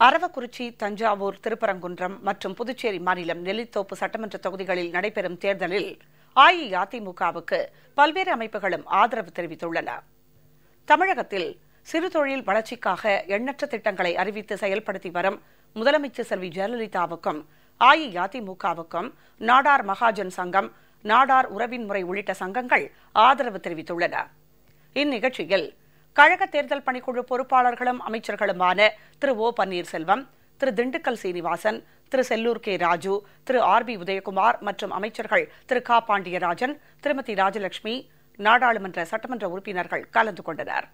அரவக்குறிச்சி தஞ்சாவூர் திருப்பரங்குன்றம் மற்றும் புதுச்சேரி மாநிலம் நெல்லித்தோப்பு சட்டமன்ற தொகுதிகளில் நடைபெறும் தேர்தலில் அஇஅதிமுகவுக்கு பல்வேறு அமைப்புகளும் ஆதரவு தெரிவித்துள்ளன. தமிழகத்தில் சிறு தொழில் வளர்ச்சிக்காக எண்ணற்ற திட்டங்களை அறிவித்து செயல்படுத்தி வரும் முதலமைச்சர் செல்வி ஜெயலலிதாவுக்கும் அஇஅதிமுகவுக்கும் நாடார் மகாஜன் சங்கம் நாடார் உறவின் முறை உள்ளிட்ட சங்கங்கள் ஆதரவு தெரிவித்துள்ளன. இந்நிகழ்ச்சியில் கழக தேர்தல் பணிக்குழு பொறுப்பாளர்களும் அமைச்சர்களுமான Thiru O Panneerselvam Thiru Dindigul Sreenivasan Thiru Sellur K Raju Thiru R B Udhayakumar மற்றும் அமைச்சர்கள் திரு கா பாண்டியராஜன் திருமதி ராஜலட்சுமி நாடாளுமன்ற சட்டமன்ற உறுப்பினர்கள் கலந்து கொண்டனர்.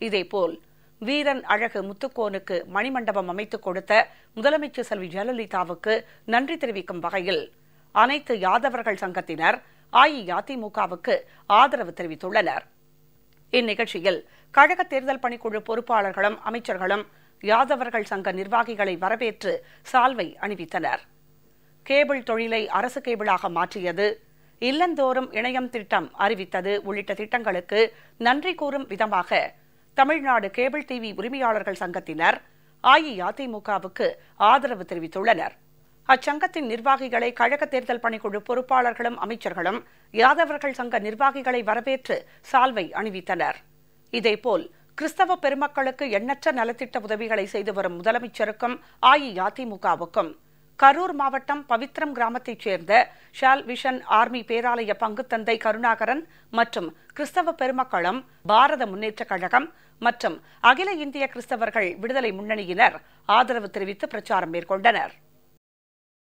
இதேபோல் வீரன் அழகு முத்துக்கோனுக்கு மணிமண்டபம் அமைத்துக் கொடுத்த முதலமைச்சர் செல்வி ஜெயலலிதாவுக்கு நன்றி தெரிவிக்கும் வகையில் அனைத்து யாதவர்கள் சங்கத்தினர் அஇஅதிமுகவுக்கு ஆதரவு தெரிவித்துள்ளனர். இந்நிகழ்ச்சியில் கழக தேர்தல் பணிக்குழு பொறுப்பாளர்களும் அமைச்சர்களும் யாதவர்கள் சங்க நிர்வாகிகளை வரவேற்று சால்வை அணிவித்தனர். கேபிள் தொழிலை அரசு கேபிளாக மாற்றியது இல்லந்தோறும் இணையம் திட்டம் அறிவித்தது உள்ளிட்ட திட்டங்களுக்கு நன்றி கூறும் விதமாக தமிழ்நாடு கேபிள் டிவி உரிமையாளர்கள் சங்கத்தினர் அஇஅதிமுகவுக்கு ஆதரவு தெரிவித்துள்ளனர். அச்சங்கத்தின் நிர்வாகிகளை கழக தேர்தல் பணிக்குழு பொறுப்பாளர்களும் அமைச்சர்களும் யாதவர்கள் சங்க நிர்வாகிகளை வரவேற்று சால்வை அணிவித்தனர். இதேபோல் கிறிஸ்தவ பெருமக்களுக்கு எண்ணற்ற நலத்திட்ட உதவிகளை செய்து வரும் முதலமைச்சருக்கும் அஇஅதிமுகவுக்கும் கரூர் மாவட்டம் பவித்ரம் கிராமத்தைச் சேர்ந்த ஷால் விஷன் ஆர்மி பேராலய பங்குத்தந்தை கருணாகரன் மற்றும் கிறிஸ்தவ பெருமக்களும் பாரத முன்னேற்றக் கழகம் மற்றும் அகில இந்திய கிறிஸ்தவர்கள் விடுதலை முன்னணியினர் ஆதரவு தெரிவித்து பிரச்சாரம் மேற்கொண்டனர்.